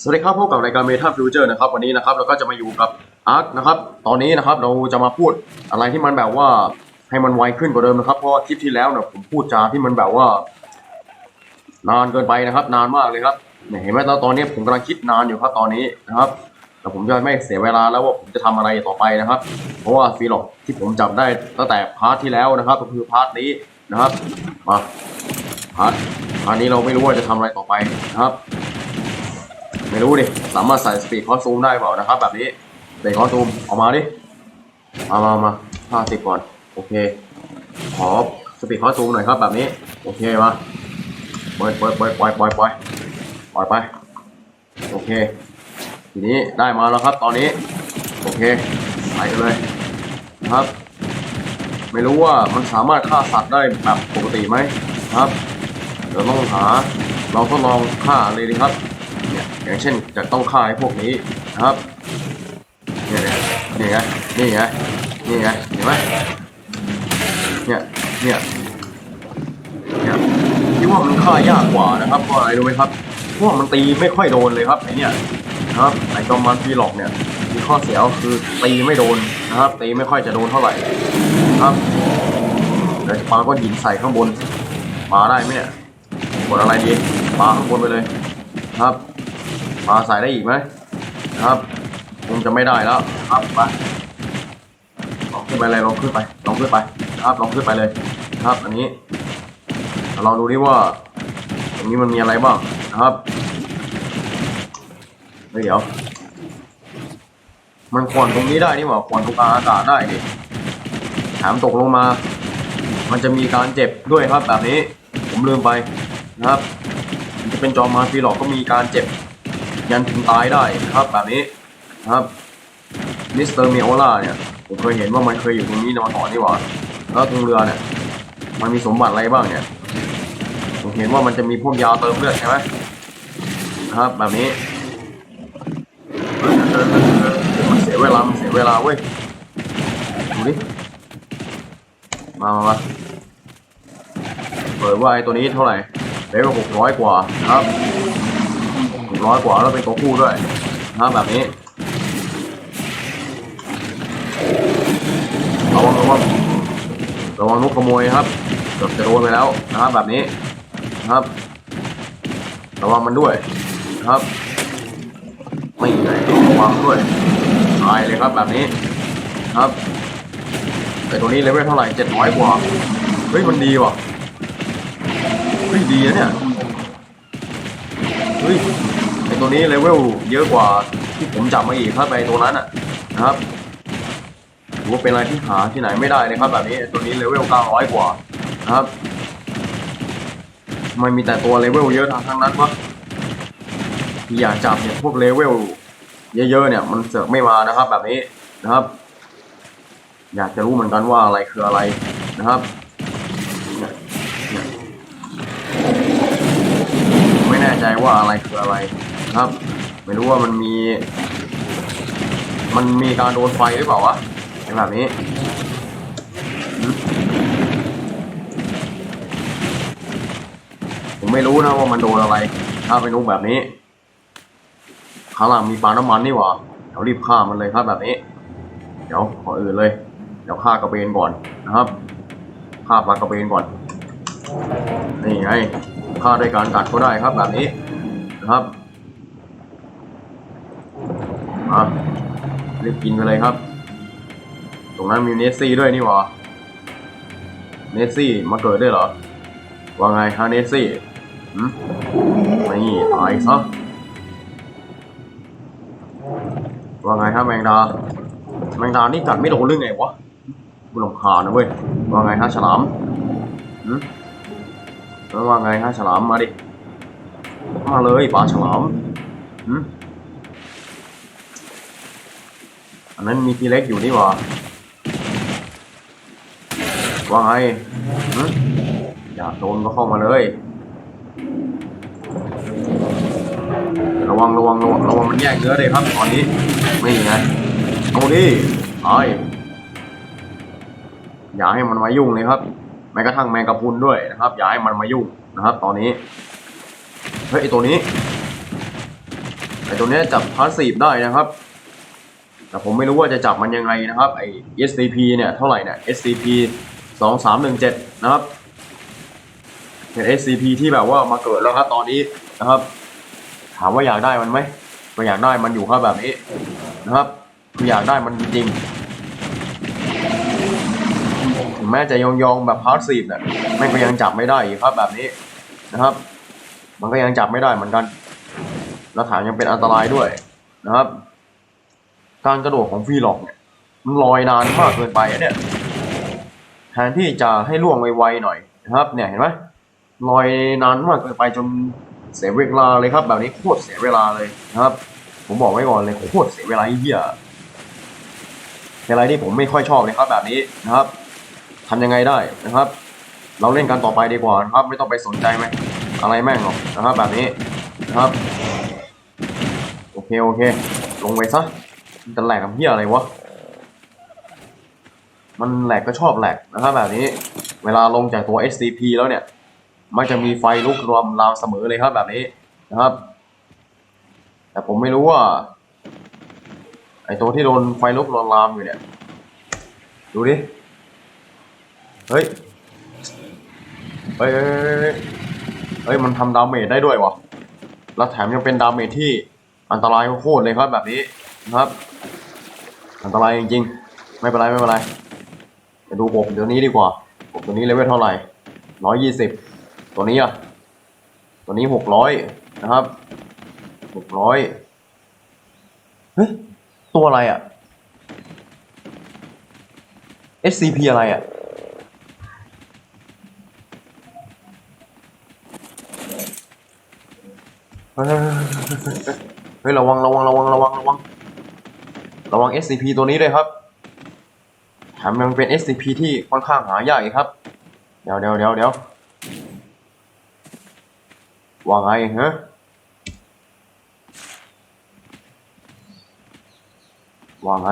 สวัสดีครับพบกับรายการเมทัลฟิวเจอร์นะครับวันนี้นะครับเราก็จะมาอยู่กับอาร์คนะครับตอนนี้นะครับเราจะมาพูดอะไรที่มันแบบว่าให้มันไวขึ้นกว่าเดิมนะครับเพราะว่าคลิปที่แล้วเนี่ยผมพูดจาที่มันแบบว่า นานเกินไปนะครับ นานมากเลยครับเนี่ยเห็นไหมตอนตอนนี้ผมกำลังคิดนานอยู่ครับตอนนี้นะครับแต่ผมจะไม่เสียเวลาแล้วว่าผมจะทำอะไรต่อไปนะครับ เพราะว่าฟีล็อกที่ผมจับได้ตั้งแต่พาร์ทที่แล้วนะครับก็คือพาร์ทนี้นะครับมาพาร์ทพาร์ทนี้เราไม่รู้ว่าจะทำอะไรต่อไปนะครับ ไม่รู้ดิ สามารถใส่สปีดคอสซูมได้เปล่านะครับ แบบนี้สปีดคอสซูมออกมาดิ มามามาห้าสิบก่อน โอเค ขอสปีดคอสซูมหน่อยครับแบบนี้ โอเคมาเปิดเปิดเปิดปล่อยปล่อยปล่อยปล่อยไป โอเค ทีนี้ได้มาแล้วครับตอนนี้ โอเคไปกันเลยนะครับ ไม่รู้ว่ามันสามารถฆ่าสัตว์ได้แบบปกติไหมครับ เดี๋ยวต้องหา เราทดลองฆ่าเลยดีครับ อย่างเช่นจะต้องฆ่าไอ้พวกนี้นะครับเนี่ยเนี่ยไงนี่ไงนี่ไงเห็นไหมเนี่ยเนี่ยเนี่ยคิดว่ามันฆ่ายากกว่านะครับเพราะอะไรรู้ไหมครับเพราะว่ามันตีไม่ค่อยโดนเลยครับไอเนี่ยนะครับไอจอมมันฟีหลอกเนี่ยมีข้อเสียคือตีไม่โดนนะครับ ตีไม่ค่อยจะโดนเท่าไหร่นะครับเดี๋ยวจะปาก้อนหินใส่ข้างบนปาได้ไหมเนี่ยกดอะไรดีปาข้างบนไปเลยนะครับ ปลาใส่ได้อีกไหมนะครับคงจะไม่ได้แล้วครับไปลองขึ้นไปเลยลองขึ้นไปลองขึ้นไปครับลองขึ้นไปเลยครับอันนี้ลองดูดิว่าตรงนี้มันมีอะไรบ้างนะครับเดี๋ยว มันควนตรงนี้ได้นี่หว่าควนตรงกลางอากาศได้ดิแถมตกลงมา มันจะมีการเจ็บด้วยครับแบบนี้ ผมลืมไปนะครับจะเป็นจอมาฟีหลอกก็มีการเจ็บ ยันถึงตายได้ครับแบบนี้ครับมิสเตอร์เมโอล่าเนี่ยผมเคยเห็นว่ามันเคยอยู่ตรงนี้มาก่อนนี่หว่าแล้วตรงเรือเนี่ย มันมีสมบัติอะไรบ้างเนี่ยผมเห็นว่ามันจะมีพวกยาเติมเลือดใช่ไหมครับ แบบนี้มันเสียเวลามันเสียเวลาเว้ยดูดิมามามาเปิดว่าไอ้ตัวนี้เท่าไหร่เลเวลหกร้อยกว่าครับ ร้อยกว่าแล้วเป็นตัวคู่ด้วยนะแบบนี้ระวังระวังระวังนกขโมยครับเกือบจะโดนไปแล้วนะครับแบบนี้นะครับ ระวังมันด้วยนะครับ ไม่ไงระวังด้วยตายเลยครับแบบนี้ครับไอตัวนี้เลเวลเท่าไหร่เจ็ดร้อยกว่าเฮ้ยมันดีว่ะเฮ้ยดีนะเนี่ยเฮ้ย ตัวนี้เลเวลเยอะกว่าที่ผมจับมาอีกครับไอตัวนั้นอะนะครับถือว่าเป็นอะไรที่หาที่ไหนไม่ได้เลยครับ แบบนี้ตัวนี้เลเวล900 กว่านะครับไมันมีแต่ตัวเลเวลเยอะทางทั้งนั้นวะที่อยากจับเนี่ยพวกเลเวลเยอะๆเนี่ย มันเสือกไม่มานะครับ แบบนี้นะครับ อยากจะรู้เหมือนกันว่าอะไรคืออะไรนะครับไม่แน่ใจว่าอะไรคืออะไร นะครับ ไม่รู้ว่ามันมี มันมีการโดนไฟหรือเปล่าวะในแบบนี้ผมไม่รู้นะว่ามันโดนอะไร ถ้าไปนุกแบบนี้ข้างหลังมีปลาน้ำมันนี่หว่าเดี๋ยวรีบฆ่ามันเลยครับแบบนี้ เดี๋ยวขออื่นเลย เดี๋ยวฆ่ากระเบนก่อนนะครับฆ่าปลากระเบนก่อน นี่ไงฆ่าด้วยการกัดก็ได้ครับแบบนี้นะครับ มารีบกินไปเลยครับ ตรงนั้นมีเนสซี่ด้วยนี่หว่าเนสซี่มาเกิดด้วยเหรอ ว่าไงฮะเนสซี่หืมนี่ตายซะว่าไงฮะแมงดา แมงดานี่กัดไม่โดนเรื่องไงวะบุรำคานะเว้ย ว่าไงฮะฉลามหืมแล้วว่าไงฮะฉลามมาดิ มาเลยปลาฉลามหืม อันนั้นมีทีเล็กอยู่นี่หว่าว่าไงหืมอยากโดนก็เข้ามาเลย ระวังระวังระวังระวังมันแยกเนื้อเลยครับตอนนี้นี่ไงเอาดิไอ้อย่าให้มันมายุ่งเลยครับ แม้กระทั่งแมงกะพุนด้วยนะครับ อย่าให้มันมายุ่งนะครับ ตอนนี้ เฮ้ยไอตัวนี้ ไอตัวนี้จับพาสซีฟได้นะครับ แต่ผมไม่รู้ว่าจะจับมันยังไงนะครับไอ SCP เนี่ยเท่าไหร่เนี่ย SCP สองสามหนึ่งเจ็ดนะครับเป็น SCP ที่แบบว่ามาเกิดแล้วครับตอนนี้นะครับ ถามว่าอยากได้มันไหมก็อยากได้มันอยู่ครับแบบนี้นะครับคืออยากได้มันจริงๆถึงแม้จะยองๆแบบพาสซีฟเนี่ยแม่งก็ยังจับไม่ได้อีกครับแบบนี้นะครับ มันก็ยังจับไม่ได้เหมือนกัน แล้วถามยังเป็นอันตรายด้วยนะครับ การกระโดดของฟีล็อกเนี่ยมันลอยนานมากเกินไปอะเนี่ยแทนที่จะให้ล่วงไวๆหน่อยนะครับเนี่ยเห็นไหมลอยนานมากเกินไปจนเสียเวลาเลยครับ แบบนี้โคตรเสียเวลาเลยนะครับ ผมบอกไว้ก่อนเลยโคตรเสียเวลาเหี้ยเป็นอะไรที่ผมไม่ค่อยชอบเลยครับแบบนี้นะครับทำยังไงได้นะครับ เราเล่นกันต่อไปดีกว่านะครับ ไม่ต้องไปสนใจไหมอะไรแม่งหรอกนะครับ แบบนี้นะครับ โอเคโอเค ลงไปซะ จะแหลกกับเหี้ยอะไรวะ มันแหลกก็ชอบแหลกนะครับแบบนี้ เวลาลงจากตัว SCP แล้วเนี่ย มันจะมีไฟลุกรวมราวเสมอเลยครับแบบนี้นะครับ แต่ผมไม่รู้ว่า ไอตัวที่โดนไฟลุกรวมรามอยู่เนี่ย ดูดิ เฮ้ย เฮ้ย เฮ้ยเยเฮ้ยมันทำดาเมจได้ด้วยวะแล้วแถมยังเป็นดาเมจที่อันตรายโคตรเลยครับแบบนี้ ครับอันตรายจริงๆ ไม่เป็นไรไม่เป็นไรไปดูผมเดี๋ยวนี้ดีกว่าผมตัวนี้เลเวลเท่าไหร่ร้อยยี่สิบตัวนี้อะ ตัวนี้หกร้อยนะครับหกร้อยเฮ้ย ตัวอะไรอะ SCP อะไรอะเฮ้ยเระวังระวังระวังระวังระวัง ระวัง SCP ตัวนี้ด้วยครับแถมยังเป็น SCP ที่ค่อนข้างหายากอีกครับ เดี๋ยวเดี๋ยวเดี๋ยวเดี๋ยวว่าไงฮะว่าไง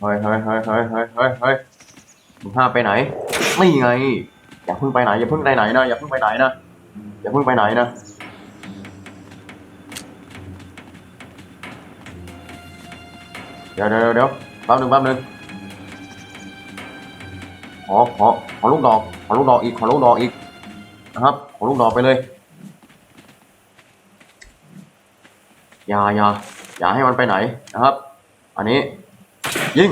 เฮ้ยเฮ้ยเฮ้ยเฮ้ยเฮ้ยเฮ้ยเฮ้ยมึงห้ามไปไหนนี่ไง อย่าเพิ่งไปไหน อย่าเพิ่งไปไหนนะ อย่าเพิ่งไปไหนนะ อย่าเพิ่งไปไหนนะ ดี๋ยวเดี๋ยวเดี๋ยวแป๊บหนึงแป๊บหนึงขอขอขอลูกดอก ขอลูกดอกอีก ขอลูกดอกอีก นะครับ ขอลูกดอกไปเลย อย่าอย่าอย่าให้มันไปไหนนะครับ อันนี้ ยิง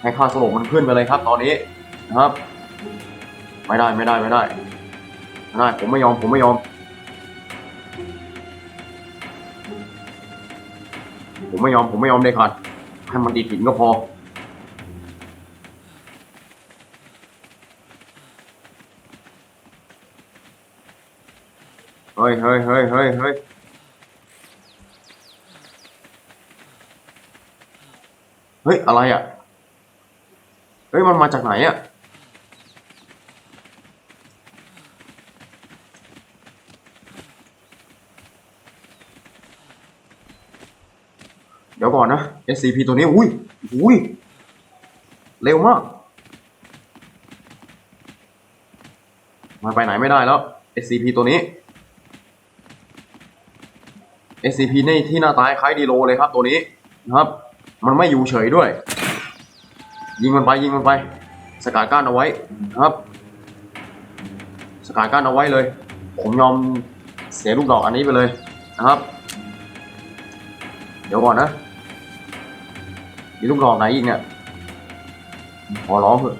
ให้ค่าสลบมันขึ้นไปเลยครับ ตอนนี้นะครับ ไม่ได้ไม่ได้ไม่ได้ไม่ได้ ผมไม่ยอม ผมไม่ยอม ไม่ยอมผมไม่ยอมเด็ดขาดให้มันติดหินก็พอเฮ้ยเฮ้ยเฮ้ยเฮ้ยเฮ้ยเฮ้ยอะไรอะ เฮ้ยมันมาจากไหนอะ ดี๋ยวก่อนนะ SCP ตัวนี้ อุ้ย อุ้ย เร็วมากมันไปไหนไม่ได้แล้ว SCP ตัวนี้ SCP นี่ที่หน้าตาคล้ายดีโลเลยครับตัวนี้นะครับ มันไม่อยู่เฉยด้วย ยิงมันไปยิงมันไป สกัดกั้นเอาไว้นะครับ สกัดกั้นเอาไว้เลย ผมยอมเสียลูกดอกอันนี้ไปเลยนะครับ เดี๋ยวก่อนนะ มีลูกดอกไหนอีกเนี่ยขอร้องเถอะ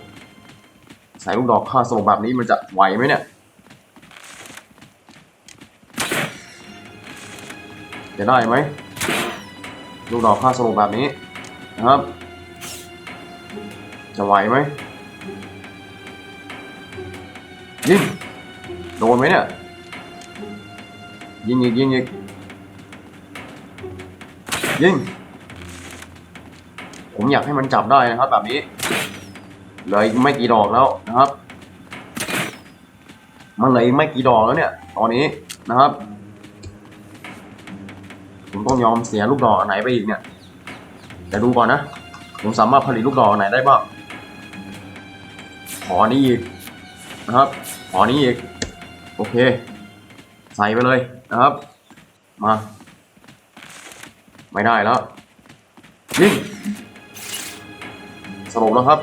ใส่ลูกดอกค่าส่งแบบนี้มันจะไหวไหมเนี่ยจะได้ไหมลูกดอกค่าสลบแบบนี้นะครับ จะไหวไหมยิงโดนไหมเนี่ยยิงอีกยิงอีกยิง ผมอยากให้มันจับได้นะครับ แบบนี้เหลือไม่กี่ดอกแล้วนะครับ มันเหลือไม่กี่ดอกแล้วเนี่ย ตอนนี้นะครับ ผมต้องยอมเสียลูกดอกไหนไปอีกเนี่ยเดี๋ยวดูก่อนนะ ผมสามารถผลิตลูกดอกไหนได้บ้างขอนี้อีกนะครับ ขอนี้อีก โอเค ใส่ไปเลยนะครับ มา ไม่ได้แล้วยิง สรุปแล้วครับ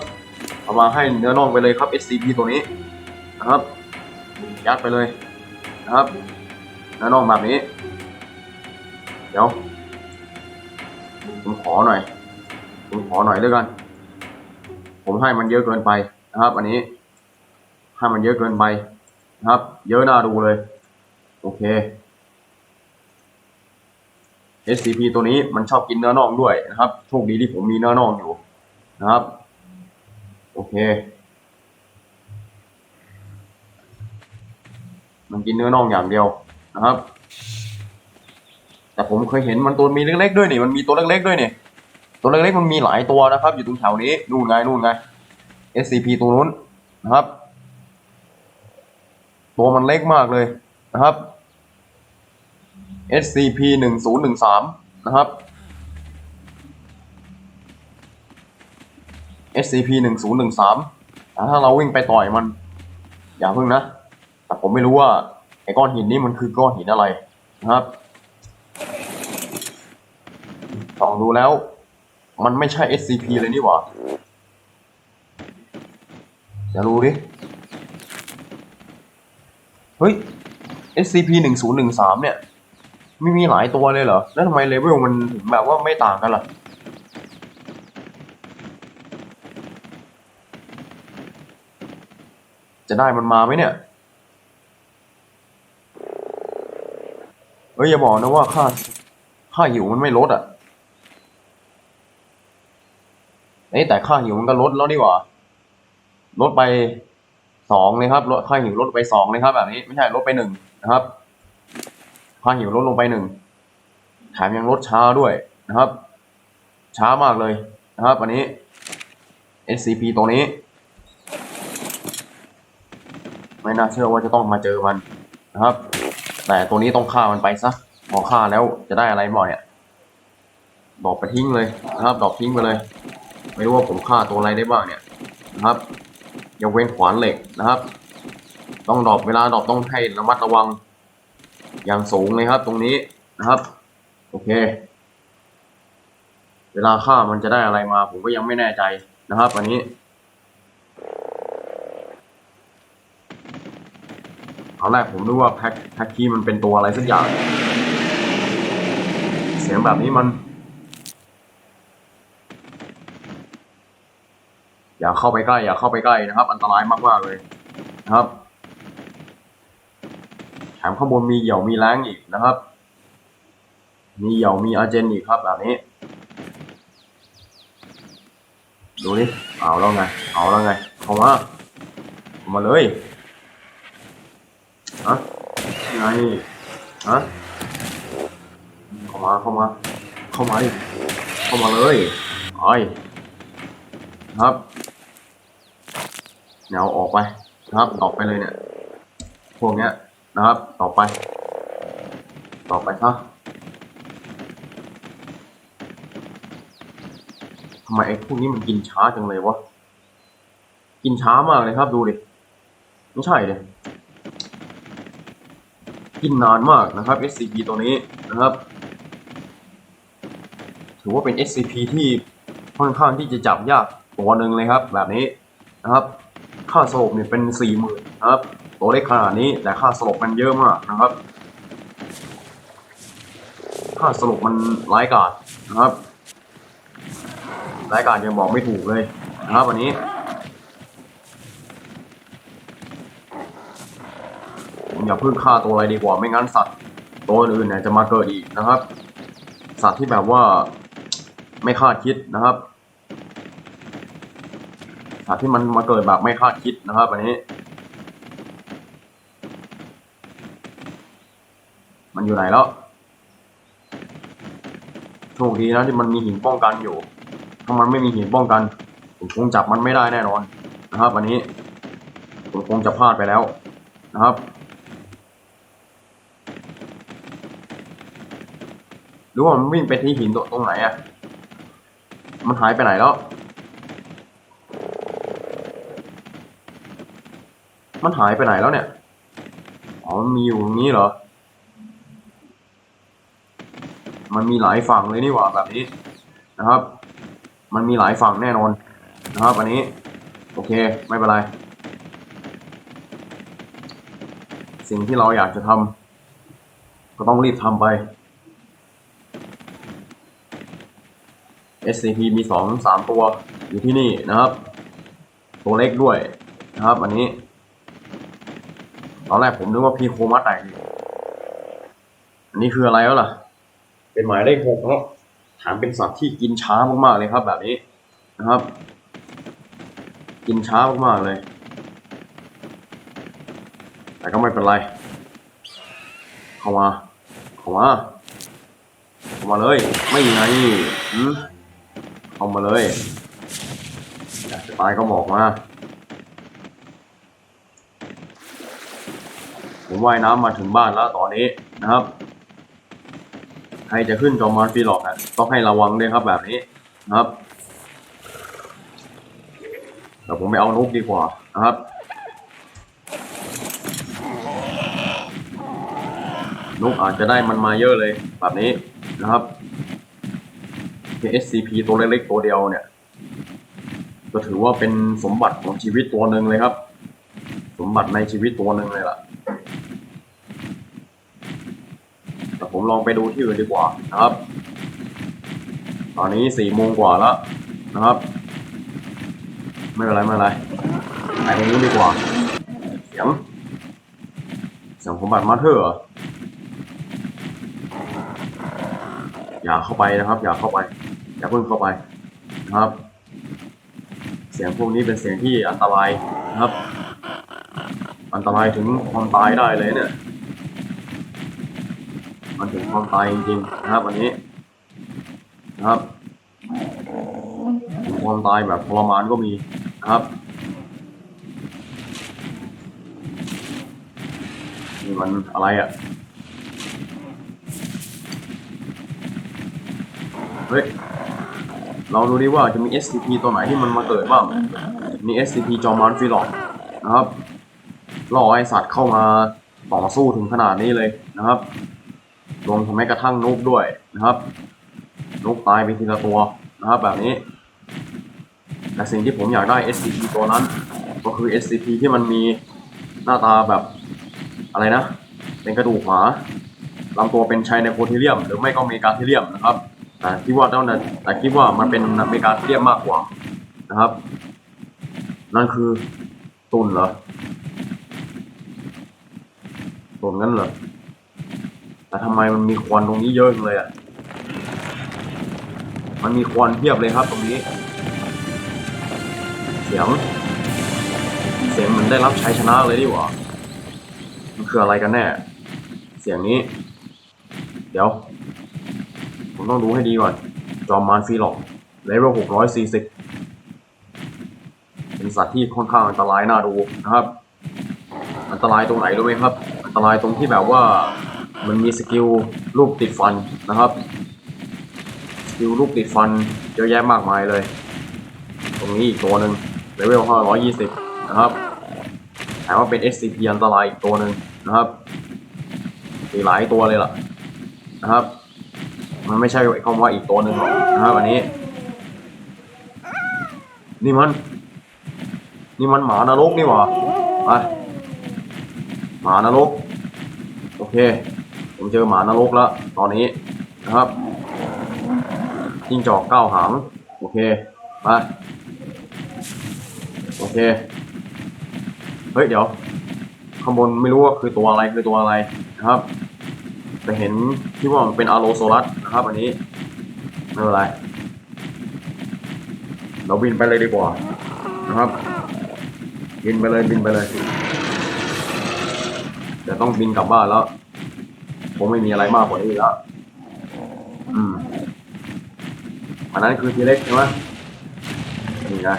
เอามาให้เนื้อน่องไปเลยครับ SCP ตัวนี้นะครับยัดไปเลยนะครับเนื้อน่องแบบนี้ เดี๋ยวผมขอหน่อยผมขอหน่อยด้วยกัน ผมให้มันเยอะเกินไปนะครับ อันนี้ให้มันเยอะเกินไปนะครับ เยอะน่าดูเลย โอเค SCP ตัวนี้มันชอบกินเนื้อน่องด้วยนะครับ โชคดีที่ผมมีเนื้อน่องอยู่นะครับ โอเค มันกินเนื้อน่องอย่างเดียวนะครับ แต่ผมเคยเห็นมันตัวมีเล็กๆด้วยนี่มันมีตัวเล็กๆด้วยนี่ตัวเล็กๆมันมีหลายตัวนะครับ อยู่ตรงแถวนี้นู่นไงนู่นไง SCP ตัวนู้นนะครับ ตัวมันเล็กมากเลยนะครับ SCP หนึ่งศูนย์หนึ่งสามนะครับ SCP หนึ่งศูนย์หนึ่งสามถ้าเราวิ่งไปต่อยมัน อย่าพึ่งนะ แต่ผมไม่รู้ว่าไอ้ก้อนหินนี่มันคือก้อนหินอะไรนะครับลองดูแล้ว มันไม่ใช่ SCP เลยนี่หว่าอย่ารู้ดิ เฮ้ย SCP หนึ่งศูนย์หนึ่งสามเนี่ย ไม่มีหลายตัวเลยเหรอ แล้วทำไมเลเวลมันถึงแบบว่าไม่ต่างกันล่ะ จะได้มันมาไหมเนี่ย เฮ้ยอย่าบอกนะว่าค่าค่าหิวมันไม่ลดอะเอ้แต่ค่าหิวมันก็ลดแล้วนี่หว่า ลดไปสองเลยครับลดค่าหิวลดไปสองเลยครับ แบบนี้ไม่ใช่ลดไปหนึ่งนะครับ ค่าหิวลดลงไปหนึ่งแถมยังลดช้าด้วยนะครับ ช้ามากเลยนะครับ อันนี้ SCP ตัวนี้ ไม่น่าเชื่อว่าจะต้องมาเจอมันนะครับ แต่ตัวนี้ต้องฆ่ามันไปซะพอฆ่าแล้วจะได้อะไรบ่อยอะดอกไปทิ้งเลยนะครับ ดอกทิ้งไปเลย ไม่รู้ว่าผมฆ่าตัวอะไรได้บ้างเนี่ยนะครับยกเว้นขวานเหล็กนะครับ ต้องดอกเวลาดอกต้องให้ระมัดระวัง อย่างสูงเลยครับ ตรงนี้นะครับ โอเค เวลาฆ่ามันจะได้อะไรมา ผมก็ยังไม่แน่ใจนะครับ อันนี้ ตอนแรกผมนึกว่าแพ็คแพ็คคีมันเป็นตัวอะไรสักอย่าง เสียงแบบนี้มัน อย่าเข้าไปใกล้ อย่าเข้าไปใกล้นะครับ อันตรายมากๆเลยนะครับแถมข้างบนมีเหยี่ยวมีแรงอีกนะครับ มีเหยี่ยวมีอาเจนอีกครับแบบนี้ ดูนี่เอาแล้วไง เอาแล้วไงเข้ามาเข้ามาเลย ฮะไงฮะเข้ามาเข้ามา เข้ามาดิเข้ามาเลยไอ้ครับแนวออกไปนะครับออกไปเลยเนี่ย พวกเนี้ยนะครับต่อไปต่อไปซะทำไมไอ้พวกนี้มันกินช้าจังเลยวะ กินช้ามากเลยครับดูดิ ไม่ใช่เลย กินนานมากนะครับ SCP ตัวนี้นะครับ ถือว่าเป็น SCP ที่ค่อนข้างที่จะจับยากตัวหนึ่งเลยครับ แบบนี้นะครับ ค่าสลบเนี่ยเป็นสี่หมื่นนะครับตัวเล็กขนาดนี้แต่ค่าสลบมันเยอะมากนะครับ ค่าสลบมันร้ายกาจนะครับร้ายกาจยังบอกไม่ถูกเลยนะครับวันนี้ ผม อย่าเพิ่งฆ่าตัวอะไรดีกว่าไม่งั้นสัตว์ตัวอื่นเนี่ยจะมาเกิดอีกนะครับ สัตว์ที่แบบว่าไม่คาดคิดนะครับ สัตว์ที่มันมาเกิดแบบไม่คาดคิดนะครับอันนี้ มันอยู่ไหนแล้วโชคดีนะที่มันมีหินป้องกันอยู่ ถ้ามันไม่มีหินป้องกันผมคงจับมันไม่ได้แน่นอนนะครับ อันนี้ผมคงจะพลาดไปแล้วนะครับ รือว่ามันวิ่งไปที่หินตรงไหนอะ มันหายไปไหนแล้ว มันหายไปไหนแล้วเนี่ย อ๋อ มันมีอยู่ตรงนี้เหรอ มันมีหลายฝั่งเลยนี่หว่าแบบนี้นะครับ มันมีหลายฝั่งแน่นอนนะครับอันนี้ โอเค ไม่เป็นไร สิ่งที่เราอยากจะทำก็ต้องรีบทำไป SCP มีสองสามตัวอยู่ที่นี่นะครับ ตัวเล็กด้วยนะครับ อันนี้ตอนแรกผมนึกว่าพีโคมาแตกอยู่อันนี้คืออะไรแล้วล่ะ เป็นหมายเลขหกครับถามเป็นสัตว์ที่กินช้ามากๆเลยครับ แบบนี้นะครับ กินช้ามากๆเลย แต่ก็ไม่เป็นไร เข้ามา เข้ามา เข้ามาเลย ไม่ไงหืม เข้ามาเลยอยากจะตายก็บอกมาผมว่ายน้ำมาถึงบ้านแล้วตอนนี้นะครับ ใครจะขึ้นจอมอนฟีล็อกอะต้องให้ระวังด้วยครับแบบนี้นะครับเดี๋ยวผมไปเอานกดีกว่านะครับนกอาจจะได้มันมาเยอะเลยแบบนี้นะครับ SCP ตัวเล็กๆตัวเดียวเนี่ย ก็ถือว่าเป็นสมบัติของชีวิตตัวหนึ่งเลยครับ สมบัติในชีวิตตัวหนึ่งเลยล่ะ แต่ผมลองไปดูที่อื่นดีกว่านะครับ ตอนนี้สี่โมงกว่าแล้วนะครับ ไม่เป็นไรไม่เป็นไรไปตรงนี้ดีกว่า เสียง เสียงสมบัติมาเธอร์เหรออย่าเข้าไปนะครับ อย่าเข้าไป อย่าเพิ่งเข้าไปนะครับ เสียงพวกนี้เป็นเสียงที่อันตรายนะครับ อันตรายถึงความตายได้เลยเนี่ย มันถึงความตายจริงๆนะครับวันนี้นะครับถึงความตายแบบทรมานก็มีนะครับนี่มันอะไรอะ่ะ เฮ้ย เราดูดิว่าจะมี SCP ตัวไหนที่มันมาเกิดบ้างมี SCP จอมานฟิลอกนะครับล่อไอสัตว์เข้ามาต่อสู้ถึงขนาดนี้เลยนะครับรวมทั้งแม้กระทั่งนกด้วยนะครับนกตายไปทีละตัวนะครับแบบนี้ แต่สิ่งที่ผมอยากได้ SCP ตัวนั้น ก็คือ SCP ที่มันมีหน้าตาแบบอะไรนะ เป็นกระดูกหมาลำตัวเป็นไชไนโคทีเรียม หรือไม่ก็เมกาทีเรียมนะครับ แต่คิดว่าต้องแต่คิดว่ามันเป็นเมกาเรียมมากกว่านะครับ นั่นคือตุนเหรอตุนงั้นเหรอแต่ทำไมมันมีควันตรงนี้เยอะเลยอะ มันมีควันเพียบเลยครับตรงนี้ เสียง เสียงมันได้รับชัยชนะเลยดิหว่ามันคืออะไรกันแน่ เสียงนี้ เดี๋ยว ต้องดูให้ดีก่อน จอมมารฟีล็อกเลเวลหกร้อยสี่สิบเป็นสัตว์ที่ค่อนข้างอันตรายน่าดูนะครับ อันตรายตรงไหนรู้ไหมครับ อันตรายตรงที่แบบว่ามันมีสกิลลูกติดฟันนะครับสกิลลูกติดฟันเยอะแยะมากมายเลย ตรงนี้อีกตัวหนึ่งเลเวล520นะครับถามว่าเป็น SCP อันตรายอีกตัวหนึ่งนะครับ มีหลายตัวเลยล่ะนะครับ มันไม่ใช่คำว่าอีกตัวหนึ่งหรอกนะครับอันนี้ นี่มัน นี่มันหมานรกนี่หว่าไปหมานรก โอเค ผมเจอหมานรกแล้ว ตอนนี้นะครับจิ้งจอกเก้าหาง โอเคไปโอเค เฮ้ย เดี๋ยวข้างบนไม่รู้ว่าคือตัวอะไรคือตัวอะไรนะครับ แต่เห็นที่ว่ามันเป็นอาโลโซลัสนะครับ อันนี้ไม่เป็นไร เราบินไปเลยดีกว่านะครับบินไปเลยบินไปเลยเดี๋ยวต้องบินกลับบ้านแล้วคงไม่มีอะไรมากกว่านี้แล้ว อืมอันนั้นคือทีเล็กใช่ไหมนี่ไง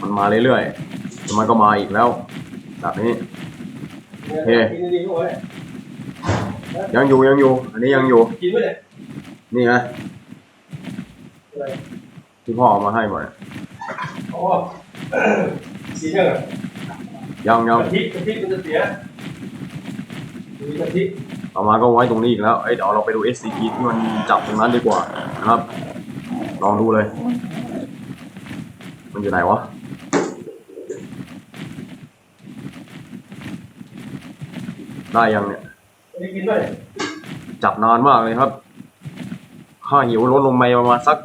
มันมาเรื่อยๆมันก็มาอีกแล้ว แบบนี้ โอเคยังอยู่ยังอยู่ อันนี้ยังอยู่กินไปเลยนี่ไงอะไรที่พ่อเอามาให้หมดอ๋อสีเท่าไหร่ยังยังกะทิกะทิมันจะเสียมีกะทิอต่อมาก็ไว้ตรงนี้อีกแล้ว เอ้ยเดี๋ยวเราไปดู SCP ที่มันจับตรงนั้นดีกว่านะครับ ลองดูเลย มันอยู่ไหนวะ ได้ยังเนี่ย ได้กินด้วยจับนานมากเลยครับค่าหิวลดลงไปประมาณสัก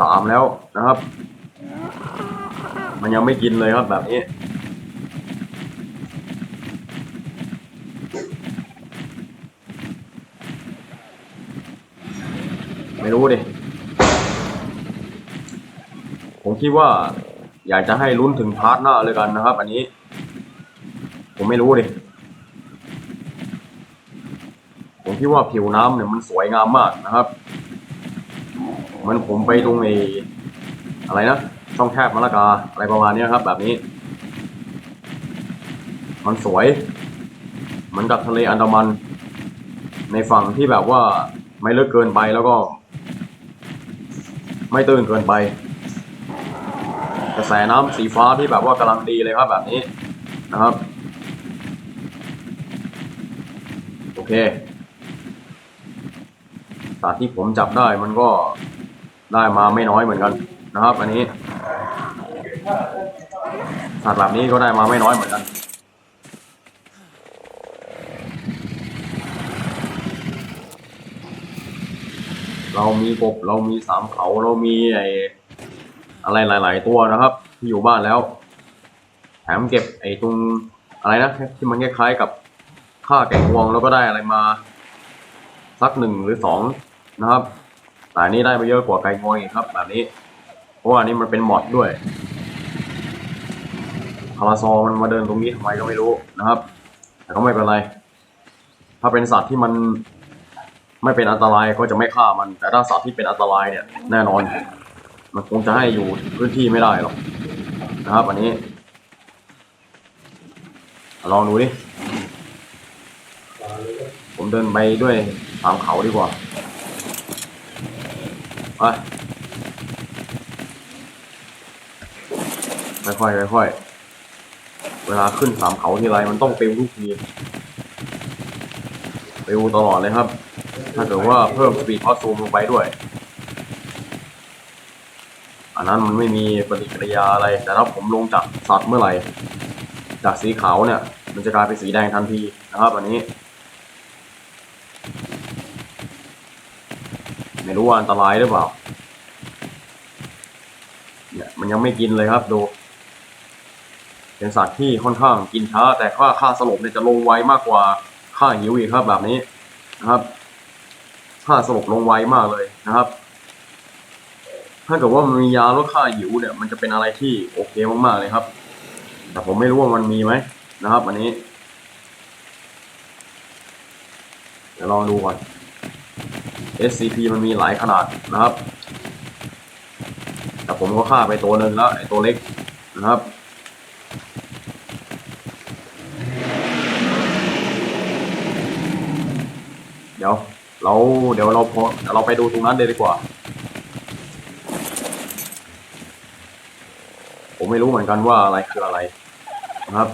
สามแล้วนะครับ มันยังไม่กินเลยครับแบบนี้ ไม่รู้ดิ ผมคิดว่า อยากจะให้ลุ้นถึงพาร์ทหน้าเลยกันนะครับ อันนี้ ผมไม่รู้ดิ ผมคิดว่าผิวน้ำเนี่ยมันสวยงามมากนะครับ มันผมไปตรงไออะไรนะช่องแคบมะละกาอะไรประมาณนี้ครับ แบบนี้ มันสวยเหมือนกับทะเลอันดามัน ในฝั่งที่แบบว่าไม่ลึกเกินไปแล้วก็ ไม่ตื้นเกินไป กระแสน้ำสีฟ้าที่แบบว่ากำลังดีเลยครับแบบนี้นะครับ โอเค สัตว์ที่ผมจับได้มันก็ได้มาไม่น้อยเหมือนกันนะครับ อันนี้สัตว์แบบนี้ก็ได้มาไม่น้อยเหมือนกันเรามีกบเรามีสามเขาเรามีไออะไรหลาย ๆ ตัวนะครับ ที่อยู่บ้านแล้ว แถมเก็บไอ้ตรงอะไรนะที่มันคล้ายๆกับฆ่าแก่งวงแล้วก็ได้อะไรมา สักหนึ่งหรือสอง นะครับแต่อันนี้ได้มาเยอะกว่าไก่งวงอีกครับ แบบนี้ เพราะว่านี้มันเป็นมอดด้วยพาราซอมันมาเดินตรงนี้ทำไมก็ไม่รู้นะครับ แต่ก็ไม่เป็นไร ถ้าเป็นสัตว์ที่มันไม่เป็นอันตรายก็จะไม่ฆ่ามัน แต่ถ้าสัตว์ที่เป็นอันตรายเนี่ย แน่นอน มันคงจะให้อยู่พื้นที่ไม่ได้หรอกนะครับ อันนี้ลองดูดิ ผมเดินไปด้วยตามเขาดีกว่า ไปค่อยๆค่อยๆเวลาขึ้นสามเขาทีไรมันต้องเปิวทุกทีปิวตลอดเลยครับ ถ้าเกิดว่าเพิ่มสปีดพอซูมลงไปด้วย อันนั้นมันไม่มีปฏิกิริยาอะไร แต่ถ้าผมลงจากสัตว์เมื่อไหร่ จากสีขาวเนี่ย มันจะกลายเป็นสีแดงทันทีนะครับ อันนี้ ไม่รู้ว่าอันตรายหรือเปล่า เนี่ยมันยังไม่กินเลยครับดูเป็นสัตว์ที่ค่อนข้างกินช้า แต่ค่าค่าสลบเนี่ยจะลงไวมากกว่าค่าหิวอีกครับแบบนี้นะครับค่าสลบลงไวมากเลยนะครับ ถ้าเกิดว่ามันมียาลดค่าหิวเนี่ย มันจะเป็นอะไรที่โอเคมากๆเลยครับ แต่ผมไม่รู้ว่ามันมีไหมนะครับ อันนี้เดี๋ยวลองดูก่อน SCP มันมีหลายขนาดนะครับ แต่ผมก็ฆ่าไปตัวหนึ่งแล้วไอ้ตัวเล็กนะครับเดี๋ยวเราเดี๋ยวเราพอเดี๋ยวเราไปดูตรงนั้นเลยดีกว่า ผมไม่รู้เหมือนกันว่าอะไรคืออะไรนะครับ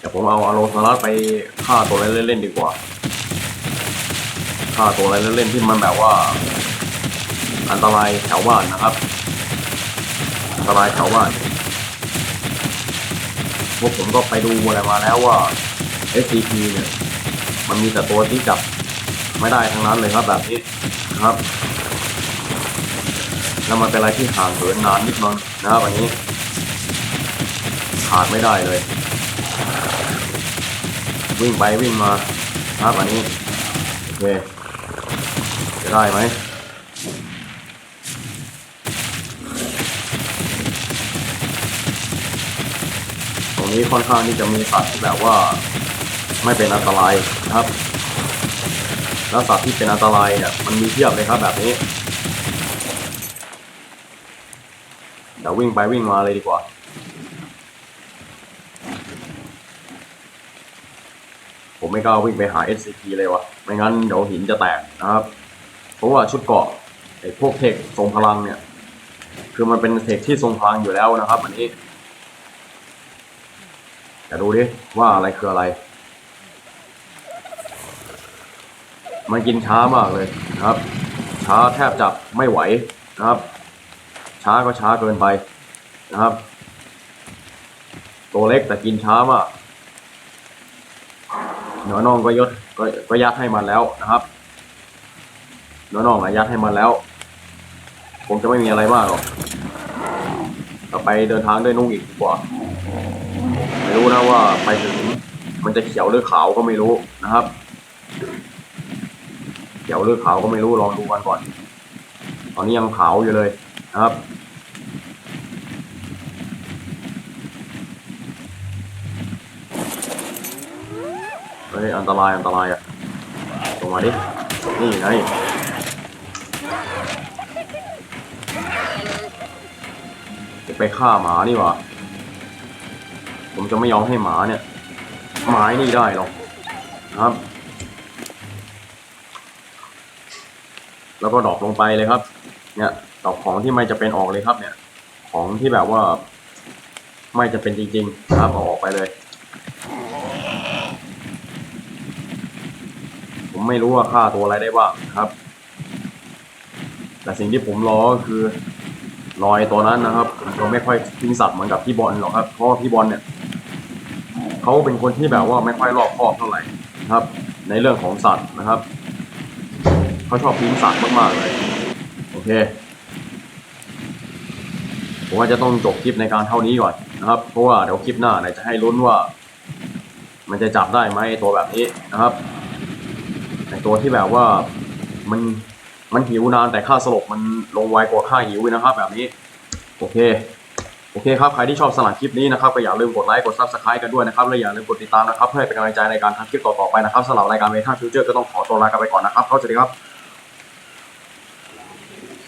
เดี๋ยวผมเอาอโลซารัสไปฆ่าตัวอะไรเล่นๆดีกว่าฆ่าตัวอะไรเล่นๆที่มันแบบว่า อันตรายแถวบ้านนะครับ อันตรายแถวบ้านพวกผมก็ไปดูอะไรมาแล้วว่า SCP เนี่ย มันมีแต่ตัวที่จับไม่ได้ทั้งนั้นเลยครับแบบนี้นะครับ แล้วมันเป็นอะไรที่ห่างเหินนานนิดนึงนะครับอันนี้ขาดไม่ได้เลย วิ่งไปวิ่งมาครับอันนี้โอเคจะได้ไหมตรงนี้ค่อนข้างที่จะมีสัตว์ที่แบบว่าไม่เป็นอันตรายนะครับ แล้วสัตว์ที่เป็นอันตรายเนี่ยมันมีเทียบเลยครับแบบนี้เดี๋ยววิ่งไปวิ่งมาเลยดีกว่า ผมไม่กล้าวิ่งไปหา SCP เลยวะไม่งั้นเดี๋ยวหินจะแตกนะครับ เพราะว่าชุดเกาะไอ้พวกเทคทรงพลังเนี่ย คือมันเป็นเทคที่ทรงพลังอยู่แล้วนะครับอันนี้แต่ดูดิว่าอะไรคืออะไร มันกินช้ามากเลยนะครับ ช้าแทบจะไม่ไหวนะครับ ช้าก็ช้าเกินไปนะครับ ตัวเล็กแต่กินช้ามาก เนื้อน่องก็ยดก็ก็ยัดให้มันแล้วนะครับเนื้อน่องอะยัดให้มันแล้วผมจะไม่มีอะไรมากหรอกต่อไปเดินทางด้วยนุ่งอีกดีกว่าไม่รู้นะว่าไปถึงมันจะเขียวหรือขาวก็ไม่รู้นะครับ เขียวหรือขาวก็ไม่รู้ลองดูกันก่อน ตอนนี้ยังขาวอยู่เลยนะครับ ฮ้ยอันตรายอันตรายอะลงมาดิ นี่ไงจะไปฆ่าหมานี่ว่าผมจะไม่ยอมให้หมาเนี่ยหมายนี่ได้หรอกนะครับ แล้วก็ดอปลงไปเลยครับ เนี่ยดอปของที่ไม่จะเป็นออกเลยครับเนี่ย ของที่แบบว่า ไม่จะเป็นจริงๆครับออกไปเลย ผมไม่รู้ว่าฆ่าตัวอะไรได้บ้างครับ แต่สิ่งที่ผมรอก็คือรอยตัวนั้นนะครับผมก็ไม่ค่อยทิ้งสัตว์เหมือนกับพี่บอลหรอกครับ เพราะว่าพี่บอลเนี่ยเขาเป็นคนที่แบบว่าไม่ค่อยรอบคอบเท่าไหร่นะครับ ในเรื่องของสัตว์นะครับเขาชอบทิ้งสัตว์มากๆเลย โอเคผมว่าจะต้องจบคลิปในการเท่านี้ก่อนนะครับ เพราะว่าเดี๋ยวคลิปหน้าเนี่ยจะให้ลุ้นว่า มันจะจับได้ไหมตัวแบบนี้นะครับ ตัวที่แบบว่ามันมันหิวนานแต่ค่าสลบมันลงไวกว่าค่าหิวนะครับ แบบนี้ โอเค โอเคครับ ใครที่ชอบสลัดคลิปนี้นะครับก็อย่าลืมกดไลค์กดซับสไครต์กันด้วยนะครับและอย่าลืมกดติดตามนะครับ เพื่อเป็นกำลังใจในการทำคลิปต่อๆไปนะครับสำหรับรายการเวท่าฟิวเจอร์ก็ต้องขอตัวลากันไปก่อนนะครับเข้าใจครับ